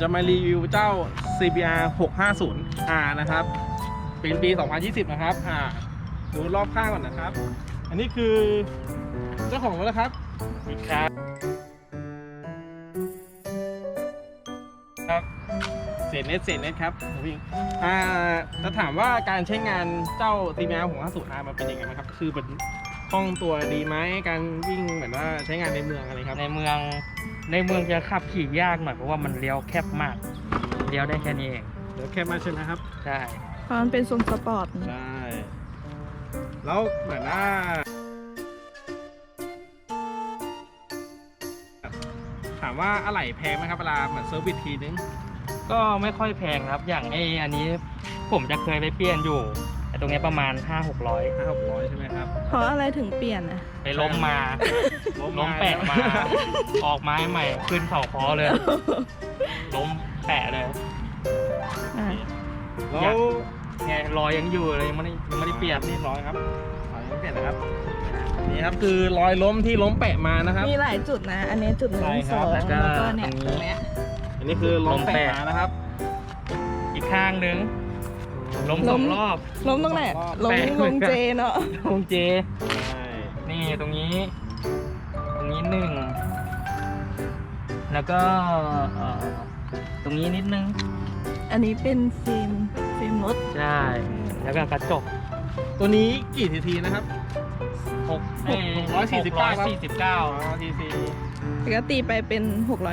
จะมารีวิวเจ้า CBR 650R นะครับ เป็นปี 2020 นะครับ อ่าดูรอบข้างก่อนนะครับ อันนี้คือเจ้าของรถนะครับอีกครับครับเศษเน็ตเศษเน็ตครับวิ่งอ่าจะถามว่าการใช้งานเจ้า CBR 650R มันเป็นยังไงบ้างครับ คือเป็นคล่องตัวดีไหมการวิ่งเหมือนว่าใช้งานในเมืองอะไรครับ ในเมือง ในเมืองจะขับขี่ยากหน่อยเพราะว่ามันเลี้ยวแคบมาก เลี้ยวได้แค่นี้เอง เดี๋ยวแค่มาใช่ไหมครับ ใช่ เพราะมันเป็นทรงสปอร์ตใช่ แล้วเหมือนว่าถามว่าอะไหล่แพงไหมครับเวลาเหมือนเซอร์วิสทีนึง ก็ไม่ค่อยแพงครับ อย่างไออันนี้ผมจะเคยไปเปลี่ยนอยู่ แต่ตรงเนี้ยประมาณ 5 6 0 0 ห้าหกร้อยใช่ไหมครับ เพราะอะไรถึงเปลี่ยนอะ ไปล้มมา ล้มแปะมา ออกไม้ใหม่ ขึ้นเสาคอเลย ล้มแปะเลยอะแล้วไงรอยยังอยู่เลยยังไม่ได้ยังไม่ได้เปลี่ยนนี่ร้อยครับร้อยยังไม่เปลี่ยนนะครับ นี่ครับคือรอยล้มที่ล้มแปะมานะครับ มีหลายจุดนะ อันนี้จุดหนึ่ใช่งคสรัอบงแล้แล้ววก็ก็เนี่ยตรงเนี้ยอันนี้คือล้มแปะมานะครับ อีกข้างนึง ล้มสองรอบ ล้มตรงไหนรอบล้มแปะลงเจเนาะลงเจ ใช่นี่ตรงนี้ แล้วก็เอ่อตรงนี้นิดนึง อันนี้เป็นฟิล์มฟิล์มรถใช่ แล้วก็กระจกตัวนี้กี่ทีทีนะครับหกหกร้อยสี่สิบเก้าครับสี่สิบเก้าอ๋อทีซีปกติไปเป็น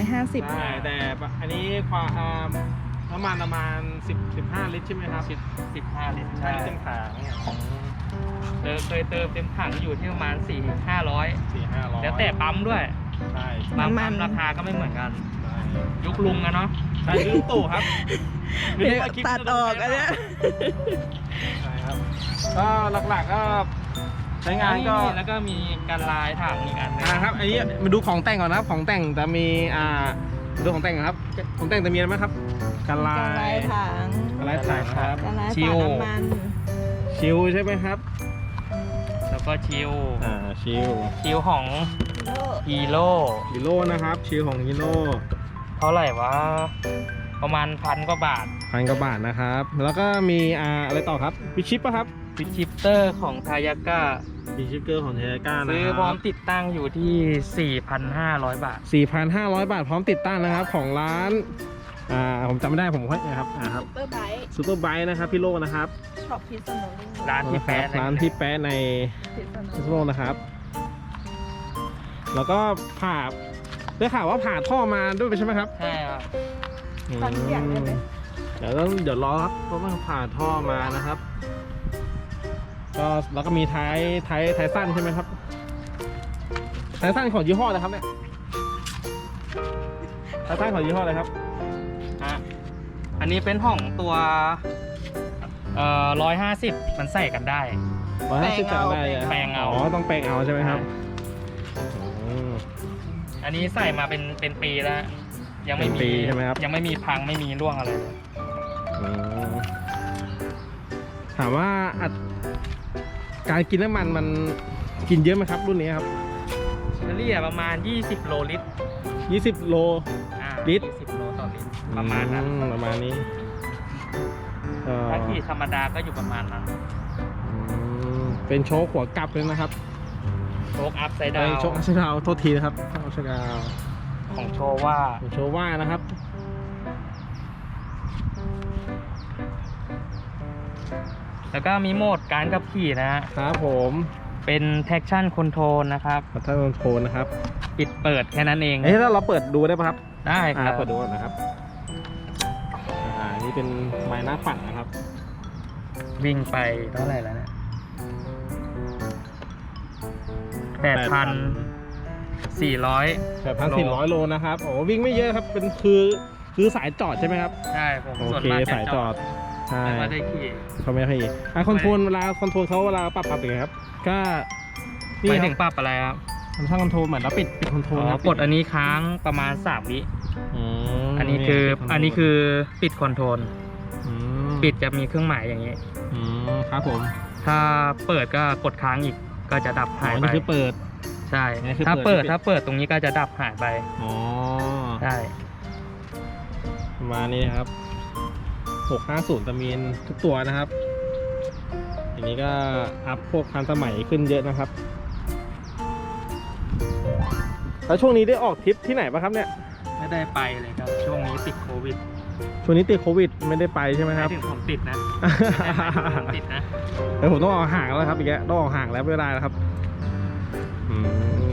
650 ใช่แต่อันนี้ความอ่าน้ำมันประมาณ10 15 ลิตรใช่ไหมครับสิบสิบห้าลิตรใช่ใช่เต็มถังเออเคยเติมเต็มถังอยู่ที่ประมาณสี่ห้าร้อยสี่ห้าร้อยแล้วแต่ปั๊มด้วยใช่บางน้ำมันปั๊มราคาก็ไม่เหมือนกันใช่ยุคลุงอะเนาะใช่ยุคตู่ครับไม่รู้ว่าคลิปตัดออกอันเนี้ยใช่ครับก็หลักๆก็ใช้งานก็แล้วก็มีการลายถังอีกอันหนึงอ่าครับอันนี้มาดูของแต่งก่อนนะครับ ของแต่งจะมีอ่าดูของแต่งก่อนครับ ของแต่งจะมีอะไรไหมครับกันลาการลายยถังกันลายถังครับการลายชิฝาวน้ำมัน ชิวใช่ไหมครับแล้วก็ชิวอ่าชิวชิวของ ฮีโร่ฮีโร่นะครับชิวของฮีโร่เท่าไหร่วะประมาณพันกว่าบาทพันกว่าบาทนะครับ แล้วก็มีอ่าอะไรต่อครับวิชิปปะครับฟิชิปเตอร์ของทายาก้าวิชิปเกอร์ของเทก้านะซื้อคพร้อรัมติดตั้งอยู่ที่ 4,500 บาท 4,500 บาทพร้อมติดตั้งนะครับของร้าน อ่าผมจำไม่ได้ผมค่อยนะครับอ่าครับซุปเปอร์ไบค์ซูเปอร์ไบค์นะครับพี่โลนะครับ ช็อปพิษณุโลกร้านที่แป๊ะร้านที่แป๊ะในพิษณุพิษณุโลกนะครับ แล้วก็ผ่าได้ข่าวว่าผ่าท่อมาด้วยใช่ไหมครับ ใช่ครับฟันเสียงได้ไหม เดี๋ยวต้องเดี๋ยวรอครับเพราะว่าผ่าท่อมานะครับ ก็แล้วก็มีท้ายท้ายท้ายสั้นใช่ไหมครับท้ายสั้นของยี่ห้ออะไรครับเนี่ยท้ายสั้นของยี่ห้ออะไรครับ อะอันนี้เป็นของตัวเอ่อร้อยห้าสิบมันใส่กันได้ ร้อยห้าสิบจานได้แปลงเอา อ๋อ ต้องแปลงเอาใช่ไหมครับอืม อันนี้ใส่มาเป็นเป็นปีแล้ว ยังไม่เป็นปีมีใช่ไหมครับ ยังไม่มีพังไม่มีร่วงอะไรเลยอืมถามว่าอัดการกินน้ำมันมันกินเยอะไหมครับ รุ่นนี้ครับเฉลี่ยประมาณ 20 โลลิตร20 โล อ่าลิตร 20โลต่อลิตรประมาณนั้น อืประมาณนี้ก็ถ้าขี่ธรรมดาก็อยู่ประมาณนั้น อืมเป็นโชคหัวกลับเลยนะครับ โชคอัพไซด์ดาเอ้ยวโชคใช่ดาวโทษทีนะครับโชคดาวของโชว่าโชว์ว่านะครับแล้วก็มีโหมดการขับขี่นะฮะครับผมเป็น traction control นะครับขอท่านโทนนะครับ ปิดเปิดแค่นั้นเองเอ้ยแล้วเราเปิดดูได้ปะครับ ได้คอ่ารับเปิดดูก่อนนะครับอ่านี่เป็นไม้หน้าปัดนะครับ วิ่งไปเท่าไหร่แล้วเนี่ย แปดพันสี่ร้อยแปดพันสี่ร้อยโลนะครับโอ้วิ่งไม่เยอะครับเป็นคือคือสายจอดใช่ไหมครับใช่ผมโอส่วนเคมากสายจอดใช่ไม่ค่อยได้ขี่เขาไม่ค่อยดีอะคอนโทรลเวลาคอนโทรลเขาเวลาปรับปรับยังไงครับ ก็นี่ไปคถึรับงปรับอะไรครับทำช่างคอนโทรลเหมือนเราปิดปิดคอนโทรอ๋ลอครับกดอันนี้ค้างประมาณสามวิมอันนี้คือปิดอันนี้คือปิดคอนโทรลมปิดจะมีเครื่องหมายอย่างนี้ อืมครับผมถ้าเปิดก็กดค้างอีก ก็จะดับอ๋หายอไป นี่คือเปิดใใช่ นี่คือถ้าเปิเปิดด ถ้าเปิดตรงนี้ก็จะดับหายไป อ๋อใช่ ประมาณนี้นะครับ 650ตามีนทุกตัวนะครับอย่างนี้ก็อัพพวกทันสมัยขึ้นเยอะนะครับ แล้วช่วงนี้ได้ออกทริปที่ไหนปะครับเนี่ย ไม่ได้ไปเลยครับ ช่วงนี้ติดโควิด ช่วงนี้ติดโควิดไม่ได้ไปใช่ไหมหคมารัยบถึงผมติดนะไม่ได้หมายถึงผมติดนะแต่ผมต้องออกห่างแล้วครับอีกแล้วต้องออกห่างแล้วไม่ได้แล้วครับอืม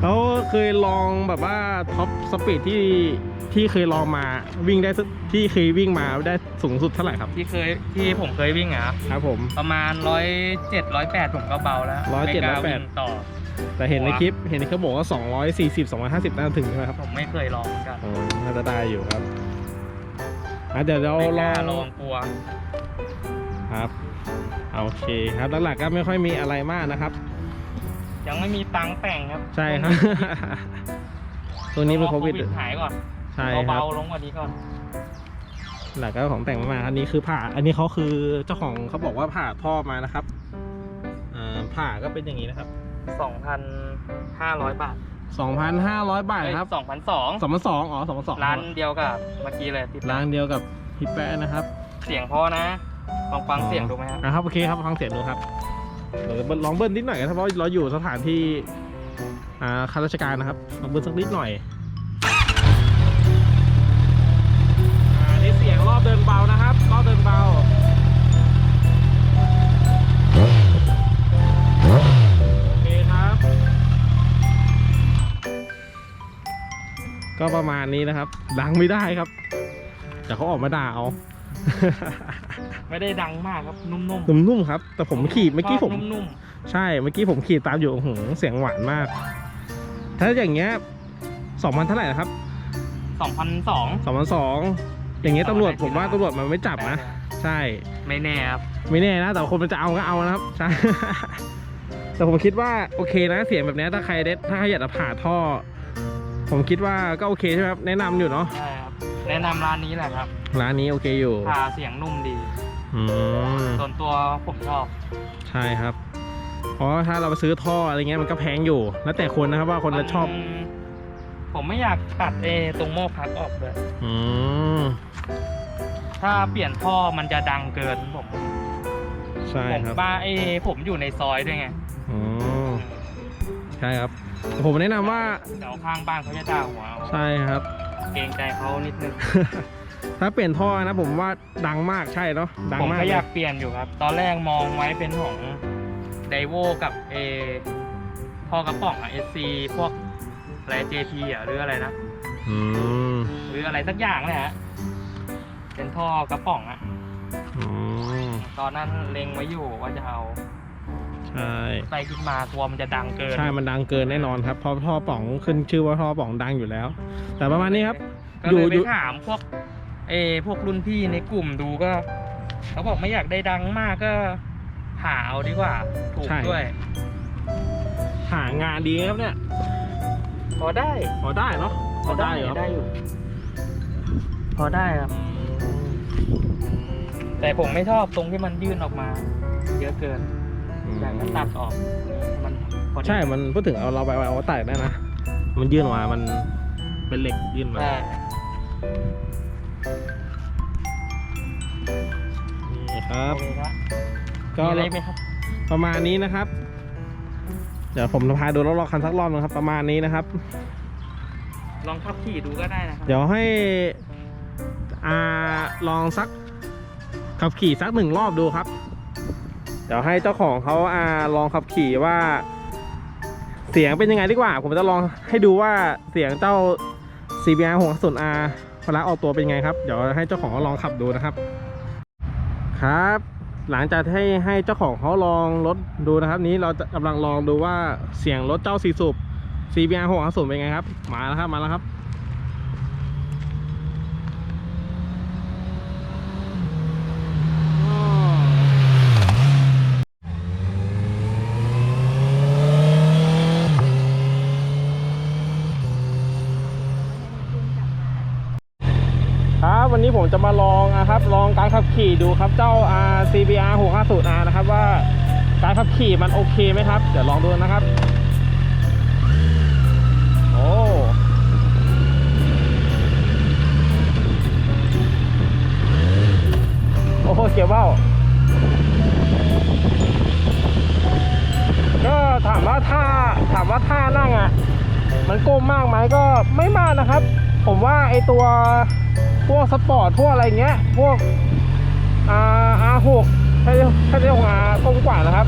แล้วเคยลองแบบว่าท็อปสปีดที่ที่เคยลองมาวิ่งได้สักที่เคยวิ่งมาได้สูงสุดเท่าไหร่ครับ ที่เคยที่ผมเคยวิ่งอะครับผม ประมาณร้อยเจ็ดร้อยแปดผมก็เบาแล้วร้อยเจ็ดไม่กร้อยแปดวิ่งต่อ แต่เห็นในคลิปเห็นในคลิปบอกว่า 240 250น่าจะถึงใช่ไหมครับผมไม่เคยลองเหมือนกันอ๋อน่าจะได้อยู่ครับอะเดี๋ยวเราไม่ลกอล้างลองกลัว ครับโอเคครับหลักๆก็ไม่ค่อยมีอะไรมากนะครับ ยังไม่มีตังค์แต่งครับใช่ครับ ตัวนี้เป็นโควิดรอหายก่อนใช่ครับ เบาๆลงกว่านี้ก่อนหลักก็ของแต่งมาอันนี้คือผ่า อันนี้เขาคือเจ้าของเขาบอกว่าผ่าท่อมานะครับอ่าผ่าก็เป็นอย่างนี้นะครับ 2,500 บาท2,500 บาทครับสองพันสอง2,200อ๋อ2,200ร้านเดียวกับเมื่อกี้เลยติดร้านเดียวกับพี่แป๊ะนะครับ เสียงพอนะลองฟังเสียงดูไหมครับอะครับโอเคครับฟังเสียงดูครับเดี๋ยวลองเบิ้ลนิดหน่อยครับเพราะเราอยู่สถานที่อ่าข้าราชการนะครับลองเบิ้ลสักนิดหน่อยอ่านี่เสียงรอบเดินเบานะครับรอบเดินเบา ก็ประมาณนี้นะครับ ดังไม่ได้ครับ แต่เขาออกมาด่าเอา ไม่ได้ดังมากครับ นุ่มๆนุ่มๆครับ แต่ผมขี่เมื่อกี้ผม ชบนุ่มใช่ เมื่อกี้ผมขี่ตามอยู่โอ้โหเสียงหวานมาก ถ้าอย่างเงี้ยสองพันเท่าไหร่นะครับๆสองพันสองสองพันสองอย่างเงี้ยตำรวจผมว่าตำรวจมันไม่จับนะ ใช่ ไม่แน่ครับ ไม่แน่นะ แต่คนมันจะเอาก็เอานะครับใช่ แต่ผมคิดว่าโอเคนะเสียงแบบเนี้ยถ้าใครได้ถ้าใครอยากจะผ่าท่อ ผมคิดว่าก็โอเคใช่ไหมครับแนะนำอยู่เนาะใช่ครับ แนะนำร้านนี้แหละครับร้านนี้โอเคอยู่พาเสียงนุ่มดี อืมส่วนตัวผมชอบใช่ครับเพราะว่าถ้าเราไปซื้อท่ออะไรเงี้ยมันก็แพงอยู่ แล้วแต่คนนะครับว่าคนจะชอบ มันผมไม่อยากตัดเอตรงโม่พักออกเลยอืมถ้าเปลี่ยนท่อมันจะดังเกินผมใช่ผมครับบ้าเอผมอยู่ในซอยด้วยไง อืมใช่ครับ ผมแนะนำว่าเดี๋ยวข้างบ้านเขาจะด่าหัวเอาใช่ครับ เกรงใจเขานิดนึงถ้าเปลี่ยนท่อนะผมว่าดังมากใช่เนาะดังผมมากก็เลอยากเปลี่ยนอยู่ครับ ตอนแรกมองไว้เป็นของไดโวกับเอท่อกระป๋องอะเอซีพวกอะไรเจทีอะหรืออะไรนะอืมหรืออะไรสักอย่างเลยฮะเป็นท่อกระป๋องอะอืมตอนนั้นเล็งไว้อยู่ว่าจะเอาใช่ ไปคิดมากลัวมันจะดังเกิน ใช่ มันดังเกินแน่นอนครับ เพราะท่อป่องขึ้นชื่อว่าท่อป่องดังอยู่แล้ว แต่ประมาณนี้ครับ ก็เลยอยู่ไปถามพวกเออพวกรุ่นพี่ในกลุ่มดูก็ เขาบอกไม่อยากได้ดังมากก็หาเอาดีกว่า ถูกใช่ด้วย หางานดีครับเนี่ย พอได้ พอได้เนาะ พอได้เหรอได้อยู่ พอได้ครับ แต่ผมไม่ชอบตรงที่มันยื่นออกมา เยอะเกิน อืมอยากจะตัดออกมันพอดีใช่ มันพูดถึงเอาเราไปเอาตัดได้นะ มันยื่นออกมา มันเป็นเหล็กยื่นมาใช่นี่ครับโอเคครับก็มีอะไรไหมครับ ประมาณนี้นะครับ เดี๋ยวผมจะพาดูรอบๆคันสักรอบนึงครับ ประมาณนี้นะครับ ลองขับขี่ดูก็ได้นะครับ เดี๋ยวให้อ่าลองสักขับขี่สักหนึ่งรอบดูครับ เดี๋ยวให้เจ้าของเขาอ่าลองขับขี่ว่า เสียงเป็นยังไงดีกว่า ผมจะลองให้ดูว่าเสียงเจ้า CBR 6 0 R เวลาออกตัวเป็นยังไงครับ เดี๋ยวให้เจ้าของเขาลองขับดูนะครับ ครับ หลังจากให้ให้เจ้าของเขาลองรถดูนะครับ นี้เราจะกำลังลองดูว่าเสียงรถเจ้าสีสูบ CBR 6 0เป็นไงครับ มาแล้วครับมาแล้วครับ ครับวันนี้ ผมจะมาลองนะครับ ลองการขับขี่ดูครับเจ้า R CBR 650R นะครับว่าการขับขี่มันโอเคไหมครับ เดี๋ยวลองดูนะครับ โอ้โอ้โหเกียร์เบ้าก็ถามว่าท่าถามว่าท่านั่งอะ มันก้มมากไหมก็ไม่มากนะครับ ผมว่าไอตัว พวกสปอร์ตพวกอะไรเงี้ย พวกอ่าอาหกถ้าเรียกถ้เรียกว่าอาก้มกว่านะครับ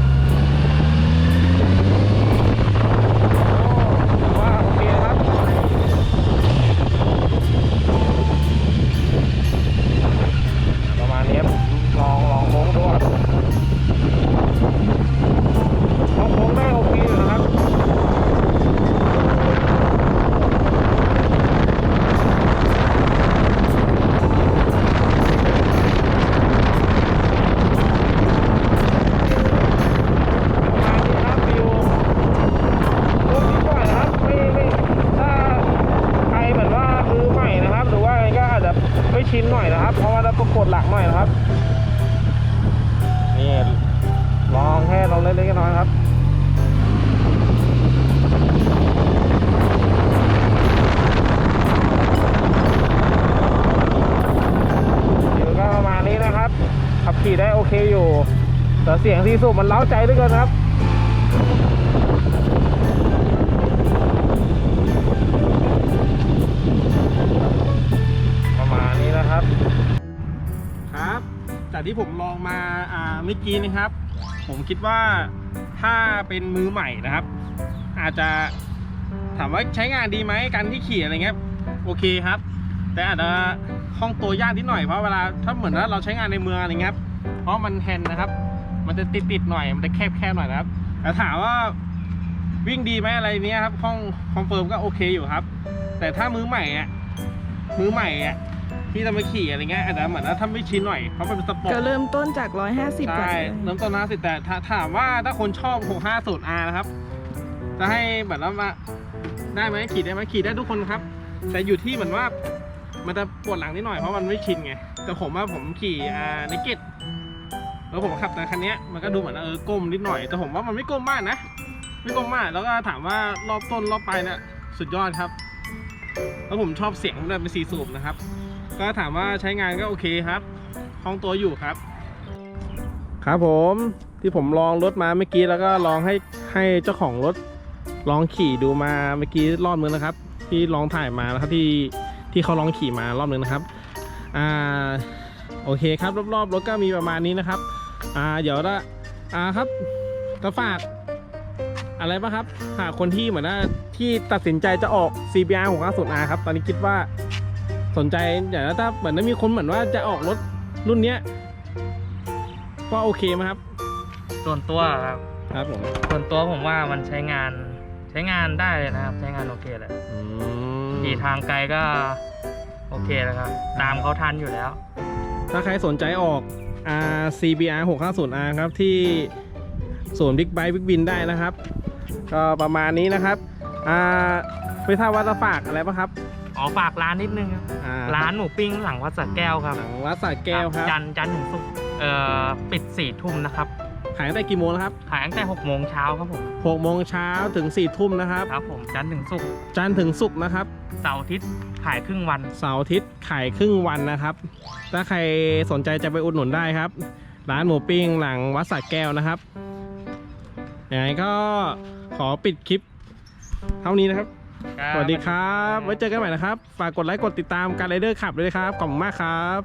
ขับขี่ได้โอเคอยู่ แต่เสียงที่สูบมันเล้าใจเหลือเกินครับประมาณนี้นะครับ ครับ จากที่ผมลองมาอ่าเมื่อกี้นะครับ ผมคิดว่าถ้าเป็นมือใหม่นะครับ อาจจะถามว่าใช้งานดีไหมการที่ขี่อะไรเงี้ยโอเคครับ แต่อาจจะ คล่องตัวยากนิดหน่อยเพราะเวลาถ้าเหมือนว่าเราใช้งานในเมืองอะไรเงี้ยครับเพราะมันแฮนด์นะครับ มันจะติดติดๆหน่อยมันจะแคบแคบๆหน่อยนะครับแต่ถามว่าวิ่งดีไหมอะไรเนี้ยครับห้องคอนเฟิร์มก็โอเคอยู่ครับ แต่ถ้ามือใหม่อะมือใหม่อะที่จะมาขี่อะไรเงี้ยอาจจะเหมือนว่าถ้าไม่ชินหน่อยเพราะมันเป็นสปอร์ตก็เริ่มต้นจาก 150ก่อนใช่เลยเริ่มต้นนะสิแต่ถ้าถามว่าถ้าคนชอบ 650R นะครับ จะให้แบบว่ามาได้ไหมขี่ได้ไหมขี่ได้ทุกคนครับ แต่อยู่ที่เหมือนว่า มันจะปวดหลังนิดหน่อยเพราะมันไม่ชินไง แต่ผมว่าผมขี่อ่าในเกตแล้วผมขับแต่คันนี้มันก็ดูเหมือนเออก้มนิดหน่อย แต่ผมว่ามันไม่ก้มมากนะ ไม่ก้มมาก แล้วก็ถามว่ารอบต้นรอบปลายเนี่ยสุดยอดครับ แล้วผมชอบเสียงมันด้วยเป็นสีสูบนะครับ ก็ถามว่าใช้งานก็โอเคครับคล่องตัวอยู่ครับ ครับผมที่ผมลองรถมาเมื่อกี้แล้วก็ลองให้ให้เจ้าของรถลองขี่ดูมาเมื่อกี้รอบนึงนะครับ ที่ลองถ่ายมานะครับที่ ที่เขาลองขี่มารอบนึงนะครับอ่าโอเคครับรอบๆรถก็มีประมาณนี้นะครับอ่าเดี๋ยวละอ่าครับจะฝากอะไรบ้างครับหากคนที่เหมือนว่าที่ตัดสินใจจะออก CBR 650R ครับ ตอนนี้คิดว่าสนใจอย่างถ้าเหมือนว่ามีคนเหมือนว่าจะออกรถรุ่นเนี้ยก็โอเคไหมครับ ส่วนตัวครับครับผมส่วนตัวผมว่ามันใช้งานใช้งานได้เลยนะครับ ใช้งานโอเคเลยอืม ขี่ทางไกลก็ โอเคแล้วครับ ตามเขาทันอยู่แล้ว ถ้าใครสนใจออก R CBR 650R ครับที่ศูนย์บิ๊กไบค์บิ๊กบินได้นะครับ ก็ประมาณนี้นะครับอ่าไม่ทราบว่าจะฝากอะไรปะครับอ๋อฝากร้านนิดนึงครับอ่ร้านหมูปิ้งหลังวัดสระแก้วครับหลังวัดสระแก้วครับ จันทร์จันทร์ถึงศุกร์เอ่อปิดสี่ทุ่มนะครับขายตั้งแต่กี่โมงนะครับ ขายตั้งแต่หกโมงเช้าครับผม6โมงเช้าถึง4ทุ่มนะครับ ครับผมจันทร์ถึงศุกร์จันทร์ถึงศุกร์นะครับ เสาร์อาทิตย์ขายครึ่งวัน เสาร์อาทิตย์ขายครึ่งวันนะครับ ถ้าใครสนใจจะไปอุดหนุนได้ครับ ร้านหมูปิ้งหลังวัดสระแก้วนะครับยังไงก็ขอปิดคลิปเท่านี้นะครับ สวัสดีครับ ไว้เจอกันใหม่นะครับ ฝากกดไลค์กดติดตามการไรเดอร์ขับด้วยนะครับ ขอบคุณมากครับ